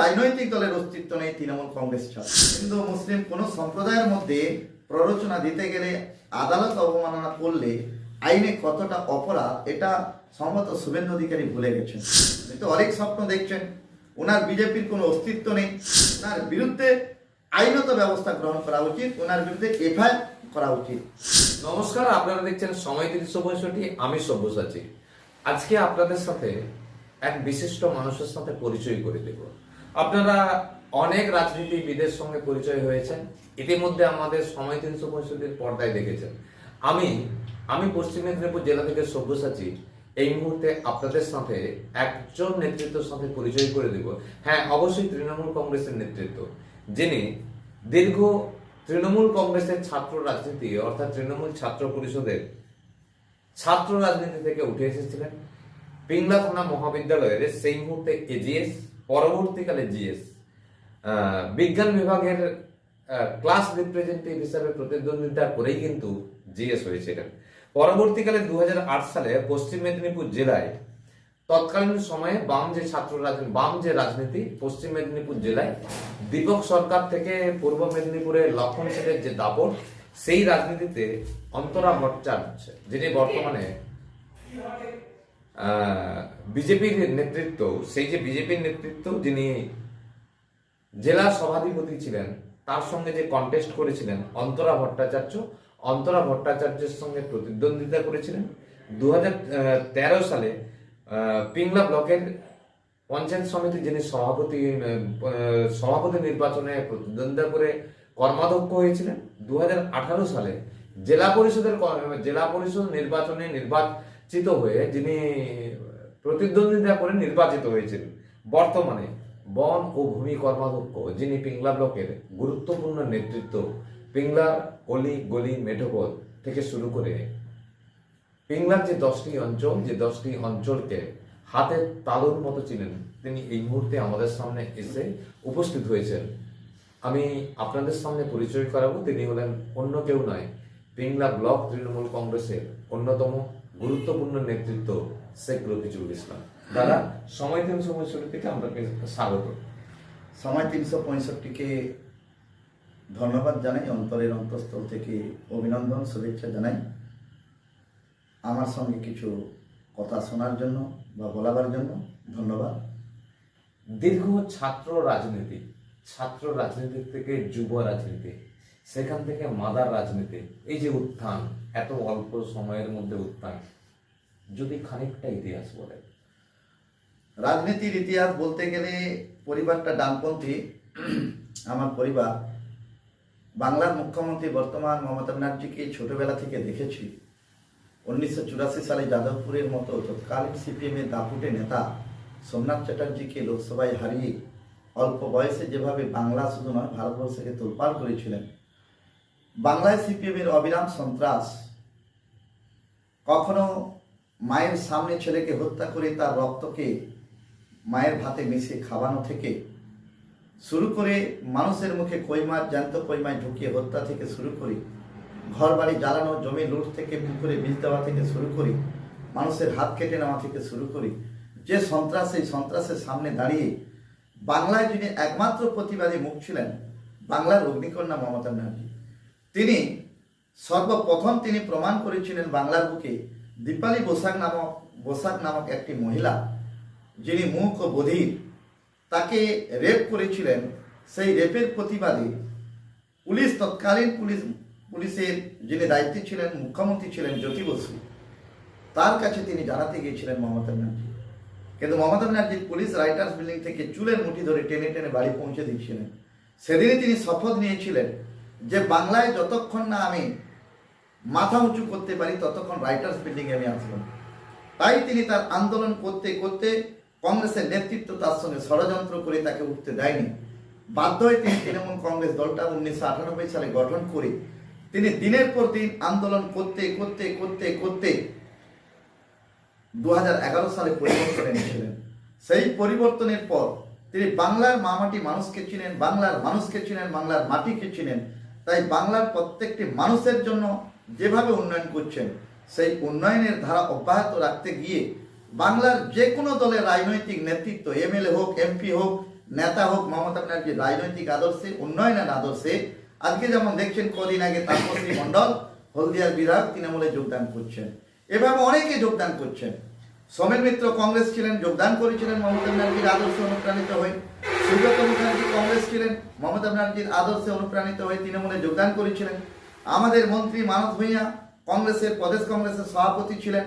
রাজনৈতিক দলের অস্তিত্ব নেই তৃণমূল কংগ্রেস ছাড়া। হিন্দু, মুসলিম কোনো সম্প্রদায়ের মধ্যে প্ররোচনা দিতে গেলে, আদালত অবমাননা করলে আইনে কতটা অপরাধ, এটা সম্ভবত শুভেন্দু অধিকারী ভুলে গেছেন। কিন্তু অনেক স্বপ্ন দেখছেন। ওনার বিজেপির কোনো অস্তিত্ব নেই। ওনার বিরুদ্ধে আইনত ব্যবস্থা গ্রহণ করা উচিত ওনার বিরুদ্ধে এফআইআর করা উচিত। নমস্কার, আপনারা দেখছেন সময় তিনশো পঁয়ষট্টি, আমি সব্যসাচী। আজকে আপনাদের সাথে এক বিশিষ্ট মানুষের সাথে পরিচয় করে দেব। আপনারা অনেক রাজনীতিবিদের সঙ্গে পরিচয় হয়েছেন। ইতিমধ্যে আমাদের সময় তিনশো পঁয়ষট্টির পর্দায় দেখেছেন। আমি আমি পশ্চিম মেদিনীপুর জেলা থেকে সব্যসাচী, এই মুহূর্তে আপনাদের সাথে একজন নেতৃত্বের সাথে পরিচয় করে দেব। হ্যাঁ অবশ্যই তৃণমূল কংগ্রেসের নেতৃত্ব, যিনি দীর্ঘ তৃণমূল কংগ্রেসের ছাত্র রাজনীতি, অর্থাৎ তৃণমূল ছাত্র পরিষদের ছাত্র রাজনীতি থেকে উঠে এসেছিলেন। পিংলা থানা মহাবিদ্যালয়ের সেই মুহূর্তে এজিএস পরবর্তীকালে জিএস বিজ্ঞান বিভাগের ক্লাস রিপ্রেজেন্টেটিভ হিসাবে প্রতিদ্বন্দ্বিতা করেই কিন্তু জিএস হয়েছিলেন। পরবর্তীকালে দু হাজার আট সালে পশ্চিম মেদিনীপুর জেলায় তৎকালীন সময়ে বাম যে ছাত্র রাজনীতি বাম যে রাজনীতি, পশ্চিম মেদিনীপুর জেলায় দীপক সরকার থেকে পূর্ব মেদিনীপুরের লক্ষণ সেনের যে দাপট, সেই রাজনীতিতে অন্তরা ভট্টাচার্য, যিনি বর্তমানে বিজেপির নেতৃত্ব, সেই যে বিজেপির নেতৃত্ব যিনি জেলা সভাধিপতি ছিলেন, তার সঙ্গে যে কন্টেস্ট করেছিলেন, অন্তরা ভট্টাচার্য, অন্তরা ভট্টাচার্যের সঙ্গে প্রতিদ্বন্দ্বিতা করেছিলেন। দু হাজার তেরো সালে পিংলা ব্লকের পঞ্চায়েত সমিতি যিনি সভাপতি সভাপতি নির্বাচনে প্রতিদ্বন্দ্বিতা করে কর্মাধ্যক্ষ হয়েছিলেন দু হাজার আঠারো সালে জেলা পরিষদের জেলা পরিষদ নির্বাচনে নির্বাচিত হয়ে যিনি প্রতিদ্বন্দ্বিতা করে নির্বাচিত হয়েছিলেন, বর্তমানে বন ও ভূমি কর্মাধ্যক্ষ, যিনি পিংলা ব্লকের গুরুত্বপূর্ণ নেতৃত্ব, পিংলা অলি গলি মেঠোপথ থেকে শুরু করে পিংলার যে দশটি অঞ্চল, যে দশটি অঞ্চলকে হাতের তালুর মতো ছিলেন, তিনি এই মুহূর্তে আমাদের সামনে এসে উপস্থিত হয়েছেন। আমি আপনাদের সামনে পরিচয় করাবো, তিনি হলেন অন্য কেউ নয়, পিংলা ব্লক তৃণমূল কংগ্রেসের অন্যতম গুরুত্বপূর্ণ নেতৃত্ব শেখ রফিজুল ইসলাম দাদা সময় শুরু থেকে আপনাকে স্বাগত। সময় তিনশো পঁয়ষট্টিকে ধন্যবাদ জানাই অন্তরের অন্তঃস্থল থেকে অভিনন্দন শুভেচ্ছা জানাই। আমার সঙ্গে কিছু কথা শোনার জন্য বা বলাবার জন্য ধন্যবাদ। দীর্ঘ ছাত্র রাজনীতি ছাত্র রাজনীতি থেকে যুব রাজনীতি। সেখান থেকে মাদার রাজনীতি, এই যে উত্থান, এত অল্প সময়ের মধ্যে উত্থান, যদি খানিকটা ইতিহাস বলে। রাজনীতির ইতিহাস বলতে গেলে পরিবারটা ডানপন্থী, আমার পরিবার। বাংলার মুখ্যমন্ত্রী বর্তমান মমতা ব্যানার্জিকে ছোটবেলা থেকে দেখেছি। উনিশশো চুরাশি সালে যাদবপুরের মতো তৎকালীন সিপিএমের দাপুটে নেতা সোমনাথ চ্যাটার্জিকে লোকসভায় হারিয়ে অল্প বয়সে যেভাবে বাংলা শুধু নয়, ভারতবর্ষকে তোলপাড় করেছিলেন। বাংলায় সিপিএমের অবিরাম সন্ত্রাস। কখনো মায়ের সামনে ছেলেকে হত্যা করে তার রক্তকে মায়ের ভাতে মিশে খাওয়ানো থেকে শুরু করে মানুষের মুখে কই মাছ জ্যান্ত কই মাছ ঢুকিয়ে হত্যা থেকে শুরু করে ঘর বাড়ি জ্বালানো, জমি লুট থেকে পুকুরে বীজ দেওয়া থেকে শুরু করি মানুষের হাত কেটে নেওয়া থেকে শুরু করি যে সন্ত্রাস এই সন্ত্রাসের সামনে দাঁড়িয়ে বাংলায় যিনি একমাত্র প্রতিবাদী মুখ ছিলেন, বাংলার অগ্নিকন্যা মমতা ব্যানার্জি। তিনি সর্বপ্রথম তিনি প্রমাণ করেছিলেন বাংলার বুকে দীপালি বসাক নামক বসাক নামক একটি মহিলা যিনি মুখ ও বধির। তাকে রেপ করেছিলেন। সেই রেপের প্রতিবাদে পুলিশ, তৎকালীন পুলিশ, পুলিশের যিনি দায়িত্বে ছিলেন, মুখ্যমন্ত্রী ছিলেন জ্যোতি বসু, তার কাছে তিনি জানাতে গিয়েছিলেন মমতা ব্যানার্জি। কিন্তু মমতা ব্যানার্জির পুলিশ রাইটার্স বিল্ডিং থেকে চুলের মুঠি ধরে টেনে টেনে বাড়ি পৌঁছে দিচ্ছিলেন সেদিনই তিনি শপথ নিয়েছিলেন যে বাংলায় যতক্ষণ না আমি মাথা উঁচু করতে পারি, ততক্ষণ রাইটার্স বিল্ডিংয়ে আমি আসব তাই তিনি তার আন্দোলন করতে করতে কংগ্রেসের নেতৃত্ব তার সঙ্গে ষড়যন্ত্র করে তাকে উঠতে দেয়নি। বাধ্য হয়ে তিনি তৃণমূল কংগ্রেস দলটা উনিশশো আটানব্বই সালে গঠন করে তিনি দিনের পর দিন আন্দোলন করতে করতে করতে করতে দু হাজার এগারো সালে পরিবর্তন এনেছিলেন সেই পরিবর্তনের পর তিনি বাংলার মামাটি মানুষকে চিনেন, বাংলার মানুষকে চিনেন, বাংলার মাটিকে চিনেন। তাই বাংলার প্রত্যেকটি মানুষের জন্য যেভাবে উন্নয়ন করছেন, সেই উন্নয়নের ধারা অব্যাহত রাখতে গিয়ে বাংলার যে কোনো দলের রাজনৈতিক নেতৃত্ব, এমএলএ হোক, এমপি হোক, নেতা হোক, মমতা ব্যানার্জির রাজনৈতিক আদর্শে, উন্নয়নের আদর্শে, আজকে যেমন দেখছেন কদিন আগে তাপসী মণ্ডল, হলদিয়ার বিধায়ক তৃণমূলে যোগদান করছেন। এভাবে অনেকে যোগদান করছেন। সোমেন মিত্র কংগ্রেস ছিলেন, যোগদান করেছিলেন মমতা ব্যানার্জির আদর্শে অনুপ্রাণিত হয়ে। সুব্রত মুখার্জি কংগ্রেস ছিলেন, মমতা ব্যানার্জির আদর্শে অনুপ্রাণিত হয়ে তৃণমূলে যোগদান করেছিলেন। আমাদের মন্ত্রী মানস ভূঁইয়া কংগ্রেসের প্রদেশ কংগ্রেসের সভাপতি ছিলেন।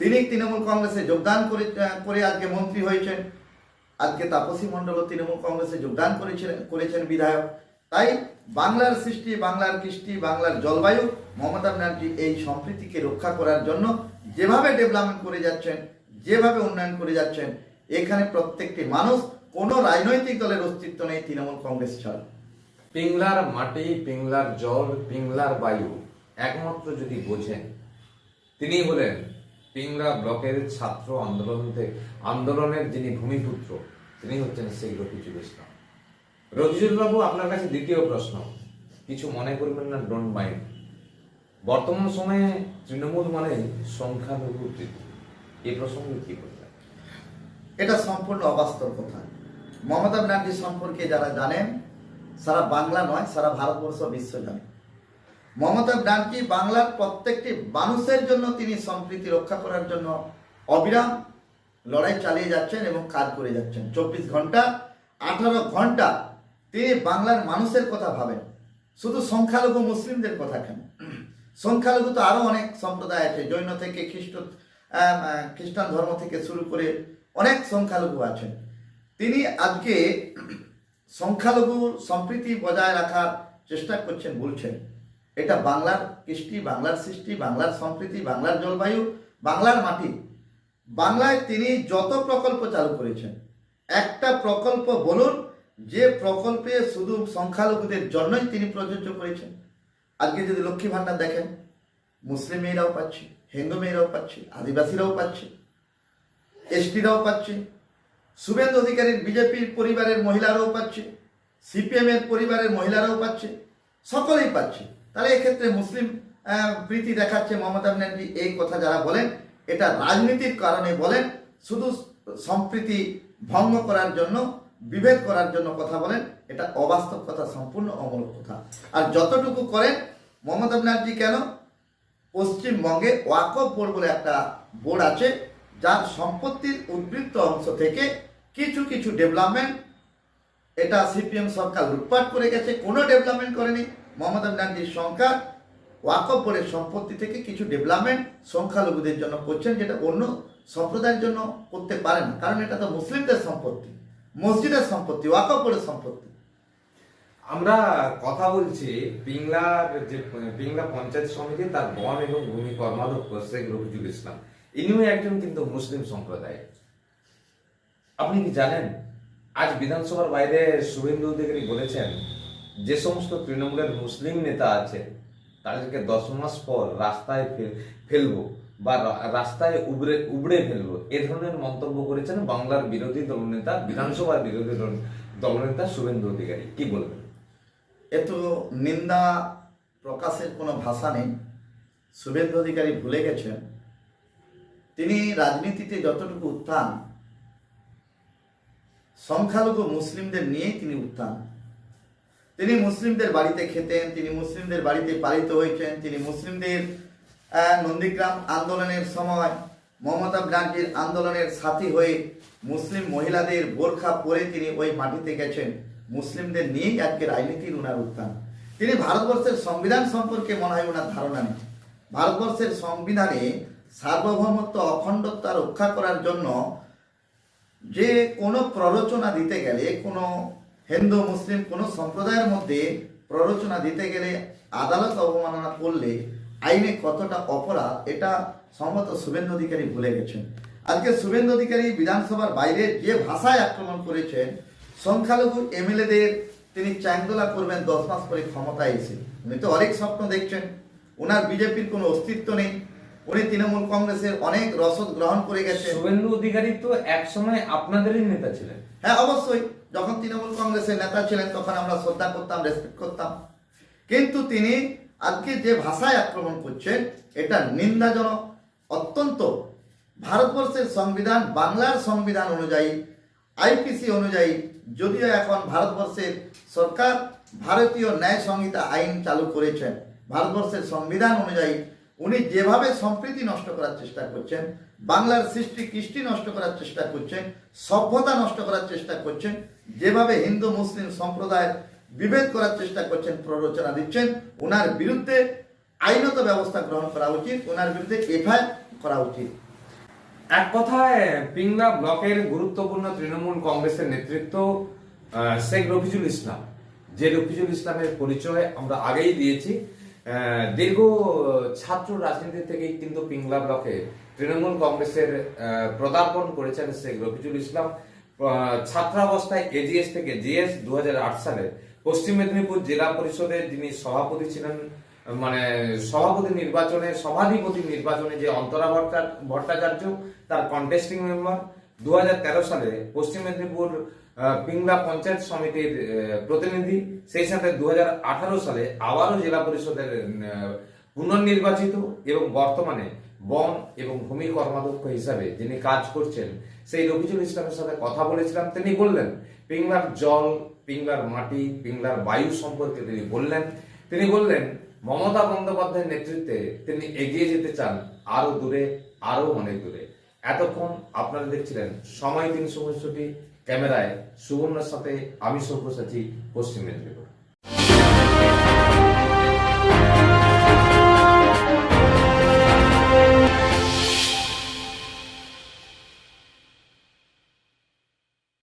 তিনি তৃণমূল কংগ্রেসে যোগদান করে করে আজকে মন্ত্রী হয়েছেন। আজকে তাপসী মণ্ডলও তৃণমূল কংগ্রেসে যোগদান করেছিলেন, করেছেন বিধায়ক। তাই বাংলার সৃষ্টি, বাংলার কৃষ্টি, বাংলার জলবায়ু, মমতা ব্যানার্জি এই সম্প্রীতিকে রক্ষা করার জন্য যেভাবে ডেভেলপমেন্ট করে যাচ্ছেন, যেভাবে উন্নয়ন করে যাচ্ছেন, এখানে প্রত্যেকটি মানুষ কোনো রাজনৈতিক দলের অস্তিত্ব নেই তৃণমূল কংগ্রেস ছাড়া। পিংলার মাটি, পিংলার জল, পিংলার বায়ু, একমাত্র যদি বোঝেন, তিনি হলেন পিংলা ব্লকের ছাত্র আন্দোলন আন্দোলনের যিনি ভূমিপুত্র, তিনি হচ্ছেন সেই রফিজুল ইসলাম। রফিজুল বাবু আপনার কাছে দ্বিতীয় প্রশ্ন। কিছু মনে করবেন না ডোন্ট মাইন্ড বর্তমান সময়ে তৃণমূল মানে সংখ্যালঘু এই প্রসঙ্গে কি বলবেন? এটা সম্পূর্ণ অবাস্তব কথা। মমতা ব্যানার্জি সম্পর্কে যারা জানেন, সারা বাংলা নয়, সারা ভারতবর্ষ, বিশ্ব জানে। মমতা ব্যানার্জি বাংলার প্রত্যেকটি মানুষের জন্য তিনি সম্প্রীতি রক্ষা করার জন্য অবিরাম লড়াই চালিয়ে যাচ্ছেন এবং কাজ করে যাচ্ছেন। চব্বিশ ঘণ্টা, আঠারো ঘণ্টা তিনি বাংলার মানুষের কথা ভাবেন। শুধু সংখ্যালঘু মুসলিমদের কথা কেন? সংখ্যালঘু তো আরও অনেক সম্প্রদায় আছে, জৈন থেকে খ্রিস্ট খ্রিস্টান ধর্ম থেকে শুরু করে অনেক সংখ্যালঘু আছেন। তিনি আজকে সংখ্যালঘু সম্প্রীতি বজায় রাখার চেষ্টা করছেন, বলছেন, এটা বাংলার কৃষ্টি, বাংলার সৃষ্টি, বাংলার সম্প্রীতি, বাংলার জলবায়ু, বাংলার মাটি। বাংলায় তিনি যত প্রকল্প চালু করেছেন, একটা প্রকল্প বলুন যে প্রকল্পে শুধু সংখ্যালঘুদের জন্যই তিনি প্রযোজ্য করেছেন, আজকে যদি লক্ষ্মী ভাণ্ডার দেখেন, মুসলিম মেয়েরাও পাচ্ছে, হিন্দু মেয়েরাও পাচ্ছে, আদিবাসীরাও পাচ্ছে, এসটিরাও পাচ্ছে, শুভেন্দু অধিকারীর বিজেপির পরিবারের মহিলারাও পাচ্ছে, সিপিএম এর পরিবারের মহিলারাও পাচ্ছে, সকলেই পাচ্ছে। তাহলে এক্ষেত্রে মুসলিম প্রীতি দেখাচ্ছে মমতা ব্যানার্জি এই কথা যারা বলেন, এটা রাজনীতির কারণে বলেন, শুধু সম্প্রীতি ভঙ্গ করার জন্য বিভেদ করার জন্য কথা বলেন, এটা অবাস্তব কথা, সম্পূর্ণ অমূলক কথা। আর যতটুকু করেন, মমতা ব্যানার্জি কেন? পশ্চিমবঙ্গে ওয়াকফ বোর্ড বলে একটা বোর্ড আছে, যার সম্পত্তির উদ্বৃত্ত অংশ থেকে কিছু কিছু ডেভেলপমেন্ট এটা সিপিএম সরকার লুটপাট করে গেছে, কোনো ডেভেলপমেন্ট করেনি। মমতা ব্যানার্জির সরকার ওয়াকফ বোর্ডের সম্পত্তি থেকে কিছু ডেভেলপমেন্ট সংখ্যালঘুদের জন্য করছেন, যেটা অন্য সম্প্রদায়ের জন্য করতে পারেন না, কারণ এটা তো মুসলিমদের সম্পত্তি। মসজিদের সম্পত্তি, ওয়াকফ বোর্ডের সম্পত্তি। আমরা কথা বলছি পিংলার যে, পিংলা পঞ্চায়েত সমিতি তার বন এবং ভূমি কর্মাধ্যক্ষ শেখ রফিজুল ইসলাম। ইনিও একজন কিন্তু মুসলিম সম্প্রদায়। আপনি কি জানেন? আজ বিধানসভার বাইরে শুভেন্দু অধিকারী বলেছেন, যে সমস্ত তৃণমূলের মুসলিম নেতা আছে তাদেরকে দশ মাস পর রাস্তায় ফেল- ফেলব। বা রাস্তায় উবড়ে উবড়ে ফেলব। এ ধরনের মন্তব্য করেছেন বাংলার বিরোধী দলনেতা বিধানসভার বিরোধী দল- দলনেতা শুভেন্দু অধিকারী। কি বলবেন? এত নিন্দা প্রকাশের কোনো ভাষা নেই। শুভেন্দু অধিকারী ভুলে গেছেন। তিনি রাজনীতিতে যতটুকু উত্থান, সংখ্যালঘু মুসলিমদের নিয়েই তিনি উত্থান। তিনি মুসলিমদের বাড়িতে খেতেন, তিনি মুসলিমদের বাড়িতে পালিত হয়েছেন, তিনি মুসলিমদের নন্দীগ্রাম আন্দোলনের সময় মমতা ব্যানার্জির আন্দোলনের সাথী হয়ে মুসলিম মহিলাদের বোরখা পরে তিনি ওই মাটিতে গেছেন। মুসলিমদের নিয়েই আজকে রাজনীতির উনার উত্থান। তিনি ভারতবর্ষের সংবিধান সম্পর্কে মনে হয় ওনার ধারণা নেই। ভারতবর্ষের সংবিধানে সার্বভৌমত্ব অখণ্ডতা রক্ষা করার জন্য যে কোনো প্ররোচনা দিতে গেলে, কোনো হিন্দু, মুসলিম, কোনো সম্প্রদায়ের মধ্যে প্ররোচনা দিতে গেলে আদালত অবমাননা করলে আইনে কতটা অপরাধ এটা সম্ভবত শুভেন্দু অধিকারী ভুলে গেছেন। আজকে শুভেন্দু অধিকারী বিধানসভার বাইরে যে ভাষায় আক্রমণ করেছেন সংখ্যালঘু এমএলএদের তিনি চ্যাংদোলা করবেন দশ মাস পরে ক্ষমতায় এসে। উনি তো অনেক স্বপ্ন দেখছেন। ওনার বিজেপির কোনো অস্তিত্ব নেই। উনি তৃণমূল কংগ্রেসের অনেক রসদ গ্রহণ করে গেছেন। শুভেন্দু অধিকারী তো এক সময় আপনাদেরই নেতা ছিলেন। হ্যাঁ অবশ্যই। যখন তৃণমূল কংগ্রেসের নেতা ছিলেন তখন আমরা শ্রদ্ধা করতাম রেসপেক্ট করতাম। কিন্তু তিনি আজকে যে ভাষায় আক্রমণ করছেন, এটা নিন্দাজনক, অত্যন্ত ভারতবর্ষের সংবিধান, বাংলার সংবিধান অনুযায়ী আইপিসি অনুযায়ী, যদিও এখন ভারতবর্ষের সরকার ভারতীয় ন্যায় সংহিতা আইন চালু করেছেন, ভারতবর্ষের সংবিধান অনুযায়ী উনি যেভাবে সম্প্রীতি নষ্ট করার চেষ্টা করছেন, বাংলার সৃষ্টি কৃষ্টি নষ্ট করার চেষ্টা করছেন, সভ্যতা নষ্ট করার চেষ্টা করছেন, যেভাবে হিন্দু, মুসলিম সম্প্রদায়ের বিভেদ করার চেষ্টা করছেন, প্ররোচনা দিচ্ছেন। ওনার বিরুদ্ধে আইনত ব্যবস্থা গ্রহণ করা উচিত ওনার বিরুদ্ধে এফআইআর করা উচিত। এক কথায়, পিংলা ব্লকের গুরুত্বপূর্ণ তৃণমূল কংগ্রেসের নেতৃত্ব শেখ রফিজুল ইসলাম। যে রফিজুল ইসলামের পরিচয় আমরা আগেই দিয়েছি। দীর্ঘ ছাত্র রাজনীতি থেকেই কিন্তু পিংলা ব্লকে তৃণমূল কংগ্রেসের প্রদার্পণ করেছেন শেখ রফিজুল ইসলাম। ছাত্রাবস্থায় এজিএস থেকে জিএস দু সালে। পশ্চিম মেদিনীপুর জেলা পরিষদের যিনি সভাপতি ছিলেন মানে সভাপতি নির্বাচনে, সভাধিপতি নির্বাচনে যে অন্তরা ভট্টা- ভট্টাচার্য, তার কন্টেস্টিং মেম্বার দু হাজার তেরো সালে পশ্চিম মেদিনীপুর পিংলা পঞ্চায়েত সমিতির প্রতিনিধি, সেই সাথে দু হাজার আঠারো সালে আবারও জেলা পরিষদের পুনর্নির্বাচিত এবং বর্তমানে বন এবং ভূমি কর্মাধ্যক্ষ হিসাবে যিনি কাজ করছেন, সেই রফিজুল ইসলামের সাথে কথা বলেছিলাম। তিনি বললেন, পিংলার জল পিংলার মাটি, পিংলার বায়ু সম্পর্কে তিনি বললেন। তিনি বললেন, মমতা বন্দ্যোপাধ্যায়ের নেতৃত্বে তিনি এগিয়ে যেতে চান আরও দূরে, আরও অনেক দূরে। এতক্ষণ আপনারা দেখছিলেন সময় তিন তিনশো ক্যামেরায় সুবর্ণার সাথে আমি সব্যসাচী, পশ্চিম মেদিনীপুর।